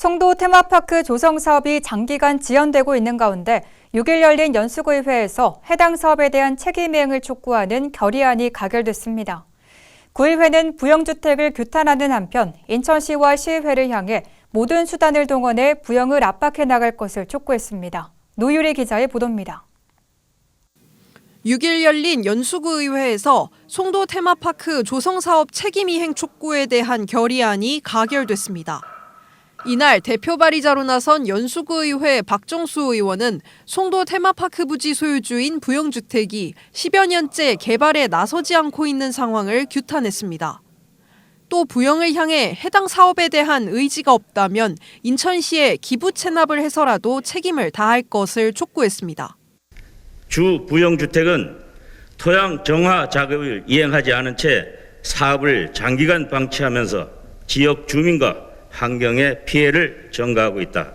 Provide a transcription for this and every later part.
송도 테마파크 조성 사업이 장기간 지연되고 있는 가운데 6일 열린 연수구의회에서 해당 사업에 대한 책임 이행을 촉구하는 결의안이 가결됐습니다. 구의회는 부영주택을 규탄하는 한편 인천시와 시의회를 향해 모든 수단을 동원해 부영을 압박해 나갈 것을 촉구했습니다. 노유리 기자의 보도입니다. 6일 열린 연수구 의회에서 송도 테마파크 조성 사업 책임 이행 촉구에 대한 결의안이 가결됐습니다. 이날 대표 발의자로 나선 연수구 의회 박정수 의원은 송도 테마파크 부지 소유주인 부영주택이 10여 년째 개발에 나서지 않고 있는 상황을 규탄했습니다. 또 부영을 향해 해당 사업에 대한 의지가 없다면 인천시에 기부 체납을 해서라도 책임을 다할 것을 촉구했습니다. 주 부영주택은 토양 정화 작업을 이행하지 않은 채 사업을 장기간 방치하면서 지역 주민과 환경에 피해를 전가하고 있다.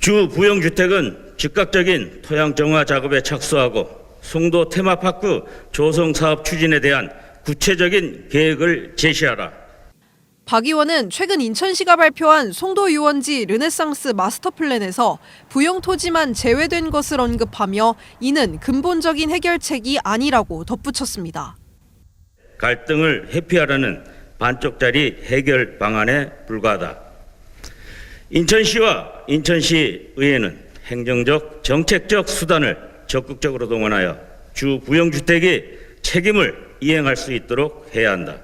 주 부영주택은 즉각적인 토양 정화 작업에 착수하고 송도 테마파크 조성 사업 추진에 대한 구체적인 계획을 제시하라. 박 의원은 최근 인천시가 발표한 송도 유원지 르네상스 마스터 플랜에서 부영 토지만 제외된 것을 언급하며 이는 근본적인 해결책이 아니라고 덧붙였습니다. 갈등을 회피하라는 반쪽짜리 해결 방안에 불과하다. 인천시와 인천시 의회는 행정적, 정책적 수단을 적극적으로 동원하여 주 부영주택의 책임을 이행할 수 있도록 해야 한다.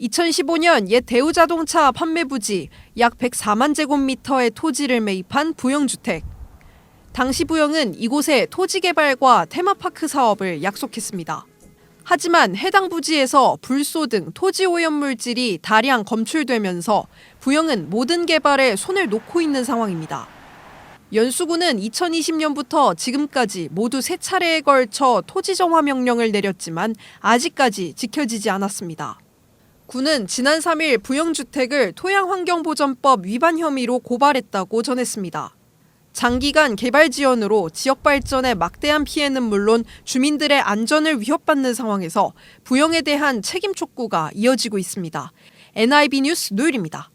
2015년 옛 대우자동차 판매 부지 약 104만 제곱미터의 토지를 매입한 부영주택. 당시 부영은 이곳에 토지 개발과 테마파크 사업을 약속했습니다. 하지만 해당 부지에서 불소 등 토지 오염 물질이 다량 검출되면서 부영은 모든 개발에 손을 놓고 있는 상황입니다. 연수구는 2020년부터 지금까지 모두 세 차례에 걸쳐 토지 정화 명령을 내렸지만 아직까지 지켜지지 않았습니다. 군은 지난 3일 부영주택을 토양환경보전법 위반 혐의로 고발했다고 전했습니다. 장기간 개발 지연으로 지역 발전에 막대한 피해는 물론 주민들의 안전을 위협받는 상황에서 부영에 대한 책임 촉구가 이어지고 있습니다. NIB 뉴스 노율입니다.